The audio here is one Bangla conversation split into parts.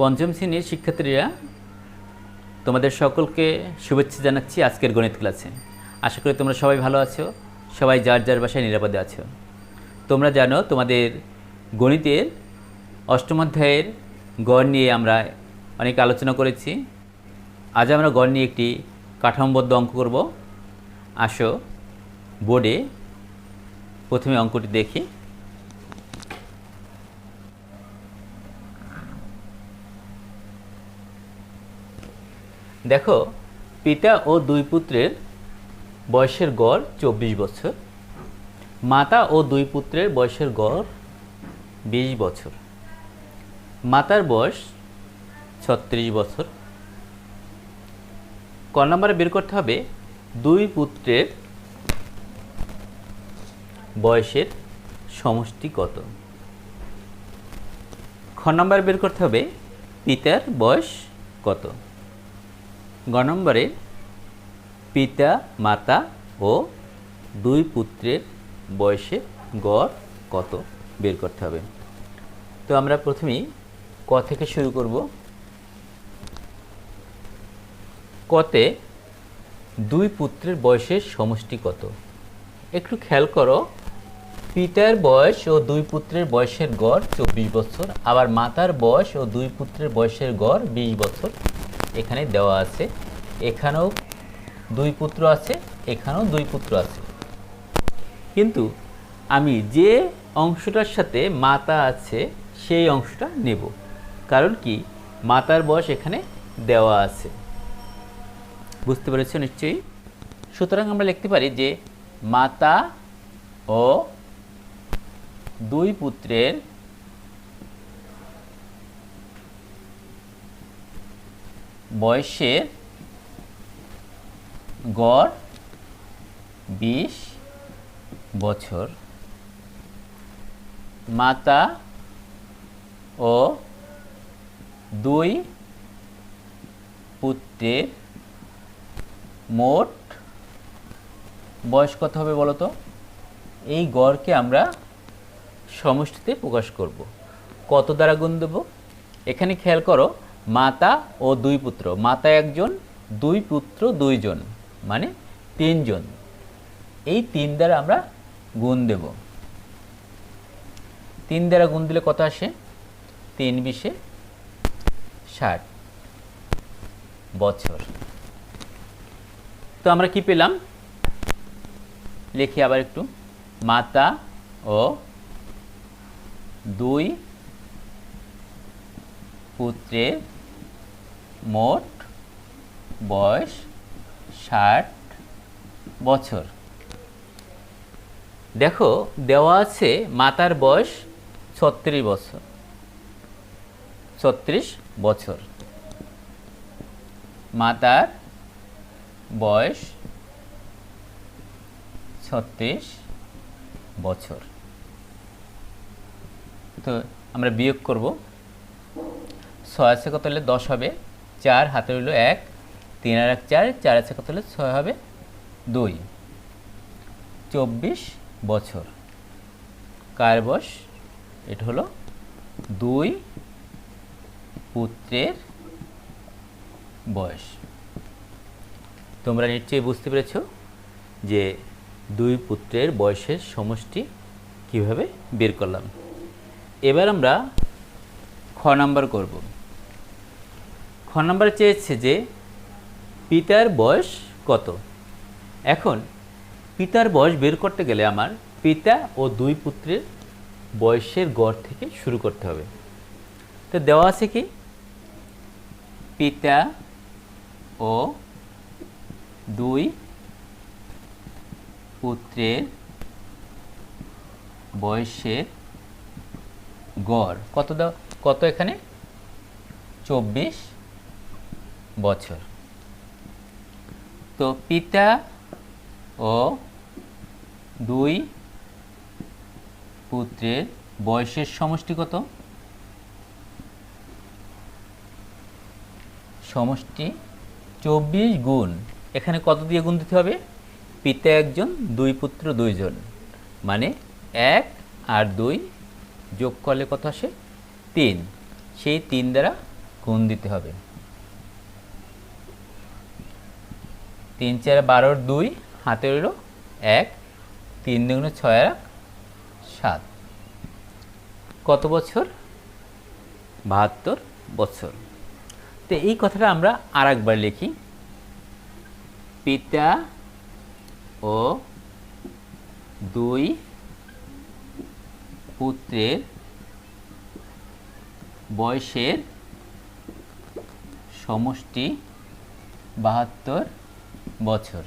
পঞ্চম শ্রেণির শিক্ষার্থীরা, তোমাদের সকলকে শুভেচ্ছা জানাচ্ছি আজকের গণিত ক্লাসে। আশা করি তোমরা সবাই ভালো আছো, সবাই যার যার বাসায় নিরাপদে আছো। তোমরা জানো তোমাদের গণিতের অষ্টম অধ্যায়ের গড় নিয়ে আমরা অনেক আলোচনা করেছি। আজ আমরা গড় নিয়ে একটি কাঠামোবদ্ধ অঙ্ক করব। আসো বোর্ডে প্রথমে অঙ্কটি দেখি। দেখো, পিতা ও দুই পুত্রের বয়সের গড় চব্বিশ বছর, মাতা ও দুই পুত্রের বয়সের গড় বিশ বছর, মাতার বয়স ছত্রিশ বছর। ক নম্বরে বের করতে হবে, দুই পুত্রের বয়সের সমষ্টি কত? খ নম্বরে বের করতে হবে, পিতার বয়স কত? গ নম্বরে পিতা, মাতা ও দুই পুত্রের বয়সে গড় কত? বের করতে হবে। তো আমরা প্রথমেই ক থেকে শুরু করব। কতে দুই পুত্রের বয়সের সমষ্টি কত? একটু খেয়াল করো, পিতার বয়স ও দুই পুত্রের বয়সের গড় চব্বিশ বছর, আবার মাতার বয়স ও দুই পুত্রের বয়সের গড় বিশ বছর। এখানে দেওয়া আছে। এখানেও দুই পুত্র আছে, এখানেও দুই পুত্র আছে। কিন্তু আমি যে অংশটার সাথে মাতা আছে, সেই অংশটা নেব। কারণ কি? মাতার বয়স এখানে দেওয়া আছে। বুঝতে পেরেছ নিশ্চয়ই? সুতরাং আমরা লিখতে পারি যে, মাতা ও দুই পুত্রের বয়সের গড় বিশ বছর। মাতা ও দুই পুত্রের মোট বয়স কত হবে বলো তো এই গড়কে আমরা সমষ্টিতে প্রকাশ করব। কত দ্বারা গুণ দেব? এখানে খেয়াল করো মাতা ও দুই পুত্র। মাতা একজন, দুই পুত্র দুইজন মানে তিনজন। এই তিন দ্বারা আমরা গুণ দেব। তিন দ্বারা গুণ দিলে কত আসে? তিন বিশে ষাট বছর। তো আমরা কি পেলাম? লিখি আবার একটু। মাতা ও দুই পুত্রের মোট বয়স ষাট বছর। দেখো, দেওয়া আছে মাতার বয়স ছত্রিশ বছর। ছত্রিশ বছর। মাতার বয়স ছত্রিশ বছর। তো আমরা বিয়োগ করব। ছয় আছে কত হলে দশ হবে? চার হাতে হইল এক, তিন আর এক চার চার আছে কত হলে? ছয় হবে দুই। চব্বিশ বছর। কার বয়স? এটা হলো দুই পুত্রের বয়স। তোমরা নিশ্চয়ই বুঝতে পেরেছ যে দুই পুত্রের বয়সের সমষ্টি কীভাবে বের করলাম। এবার আমরা খ নাম্বার করব। খ নাম্বার চেয়েছে যে পিতার বয়স কত? এখন পিতার বয়স বের করতে গেলে আমার পিতা ও দুই পুত্রের বয়সের গড় থেকে শুরু করতে হবে। তো দেওয়া আছে কি? পিতা ও দুই পুত্রের বয়সের গড়। কত দাও, কত এখানে? চব্বিশ। বছর। তো পিতা ও দুই পুত্রের বয়সের সমষ্টি কত? সমষ্টি চব্বিশ গুণ। এখানে কত দিয়ে গুণ দিতে হবে? পিতা একজন, দুই পুত্র দুইজন। মানে এক আর দুই যোগ করলে কত আসে? তিন। সেই তিন দ্বারা গুণ দিতে হবে। তিন চার বারোর দুই, হাতে রইল এক, তিন দুগুণে ছয় এক, সাত। কত বছর? বাহাত্তর বছর। তো এই কথাটা আমরা আর একবার লিখি। পিতা ও দুই পুত্রের বয়সের সমষ্টি বাহাত্তর বছর।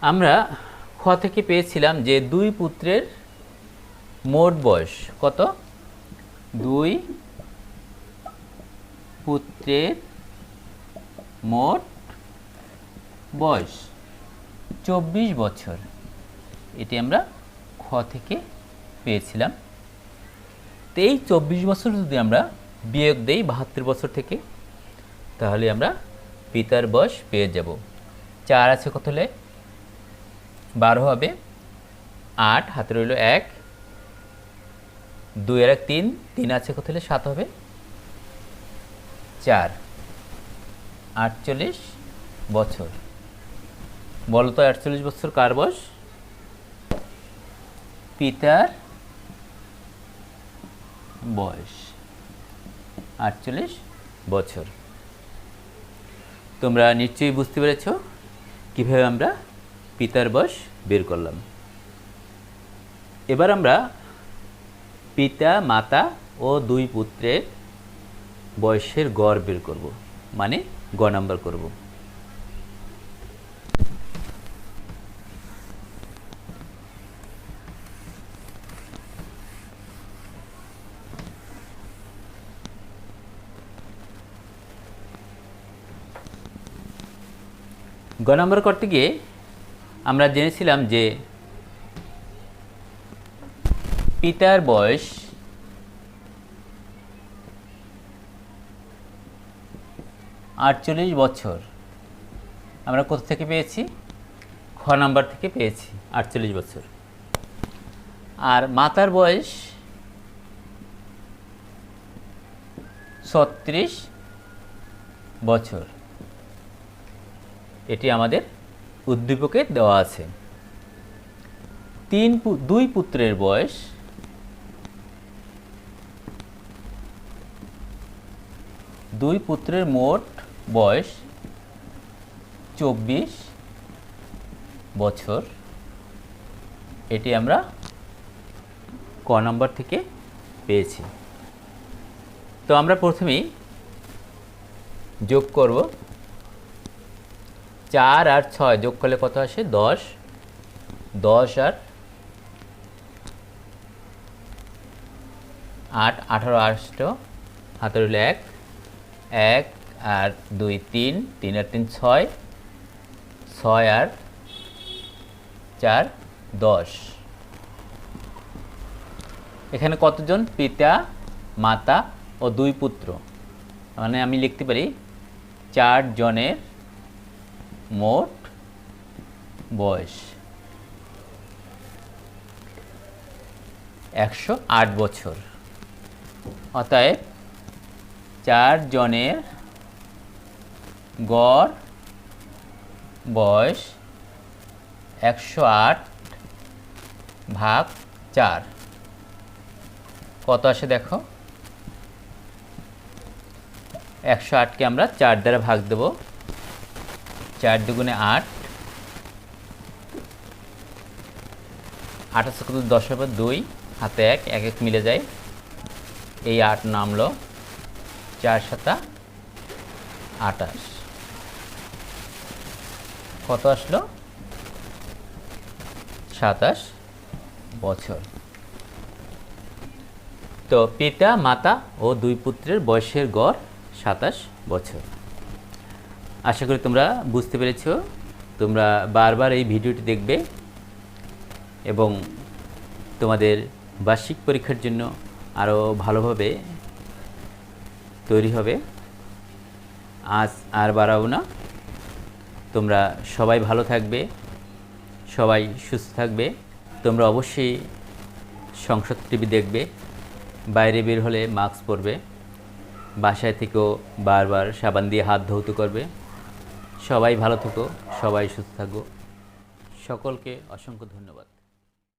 আমরা খ থেকে পেয়েছিলাম যে দুই পুত্রের মোট বয়স কত? দুই পুত্রের মোট বয়স চব্বিশ বছর। এটি আমরা খ থেকে পেয়েছিলাম। তো এই চব্বিশ বছর যদি আমরা বিয়োগ দেই বাহাত্তর বছর থেকে, তাহলে আমরা পিতার বয়স পেয়ে যাব। চার আছে কত হলে? বারো হবে। আট, হাতে রইল এক। দুই আর এক, তিন। তিন আছে কত হলে? সাত হবে। চার। আটচল্লিশ বছর। বলো তো, আটচল্লিশ বছর কার বয়স? পিতার বয়স। আটচল্লিশ বছর। তোমরা নিশ্চয়ই বুঝতে পেরেছ কীভাবে আমরা পিতার বয়স বের করলাম। এবার আমরা পিতা, মাতা ও দুই পুত্রের বয়সের গড় বের করব মানে গ নাম্বার করব। গ নম্বর করতে গিয়ে আমরা জেনেছিলাম যে পিতার বয়স আটচল্লিশ বছর। আমরা কোথা থেকে পেয়েছি? খ নাম্বার থেকে পেয়েছি, আটচল্লিশ বছর। আর মাতার বয়স ছত্রিশ বছর। এটি আমাদের উদ্দীপকে দেওয়া আছে। তিন দুই পুত্রের বয়স দুই পুত্রের মোট বয়স চব্বিশ বছর। এটি আমরা ক নম্বর থেকে পেয়েছি। তো আমরা প্রথমেই যোগ করব। চার আর ছয় যোগ করলে কত আসে? দশ। দশ আর আট, আঠারো আষ্ট হাতে রইল এক। এক আর দুই, তিন। তিন আর তিন, ছয়। ছয় আর চার, দশ। এখানে কতজন? পিতা, মাতা ও দুই পুত্র। মানে আমি লিখতে পারি চার জনের মোট বয়স একশো আট বছর। অতএব চার জনের গড় বয়স একশো আট ভাগ চার। কত আসে দেখো? একশো আটকে আমরা চার দ্বারা ভাগ দেব। চার দুগুণে আট। আঠাশো কত দশের পর দুই, হাতে এক এক এক মিলে যায়। এই আট নামলো চার সাতা আটাশ কত আসলো? সাতাশ বছর। তো পিতা, মাতা ও দুই পুত্রের বয়সের গড় সাতাশ বছর। আশা করি তোমরা বুঝতে পেরেছ। তোমরা বারবার এই ভিডিওটি দেখবে এবং তোমাদের বার্ষিক পরীক্ষার জন্য আরও ভালোভাবে তৈরি হবে। আজ আর বাড়াবো না। তোমরা সবাই ভালো থাকবে, সবাই সুস্থ থাকবে। তোমরা অবশ্যই সংসদ টিভি দেখবে, বাইরে বের হলে মাস্ক পরবে, বাসায় থেকেও বারবার সাবান দিয়ে হাত ধৌত করবে। সবাই ভালো থেকো সবাই সুস্থ থাকো। সকলকে অসংখ্য ধন্যবাদ।